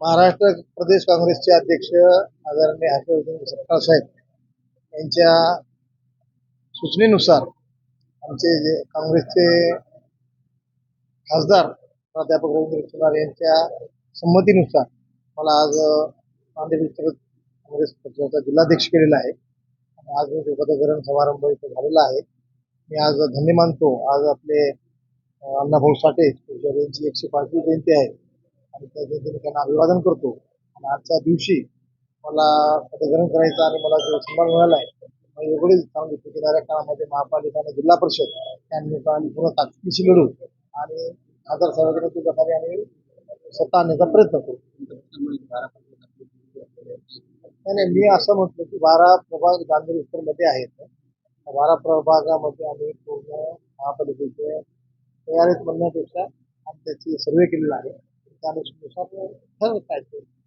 महाराष्ट्र प्रदेश काँग्रेसचे अध्यक्ष आदरणीय हर्षवर्धन सपकाळ साहेब यांच्या सूचनेनुसार आमचे जे काँग्रेसचे खासदार प्राध्यापक रवींद्र कुमार यांच्या संमतीनुसार मला आज नांदेड उत्तर काँग्रेस पक्षाचा जिल्हाध्यक्ष केलेला आहे. आणि आज मी पदग्रहण समारंभ इथं झालेला आहे. मी आज धन्य मानतो. आज आपले अण्णाभाऊ साठे यांची एकशे पाचवी जयंती आहे. आणि त्या त्यांना अभिवादन करतो. आणि आजच्या दिवशी मला पदग्रहण करायचं आणि मला जो सन्मान मिळाला आहे मला एवढेच चांगली येणाऱ्या काळामध्ये महापालिका आणि जिल्हा परिषद त्यांनी पूर्ण ताकदीशी लढू. आणि खासदार साहेबांच्या नेतृत्वाखाली आम्ही स्वतः आणण्याचा प्रयत्न करू. नाही नाही मी असं म्हटलं की बारा प्रभाग गांधी उत्तरमध्ये आहेत. बारा प्रभागामध्ये आम्ही पूर्ण महापालिकेचे तयारीत म्हणण्यापेक्षा आम्ही त्याची सर्वे केलेला आहे. त्या अनुषंगानुसार ठरवत आहे ते.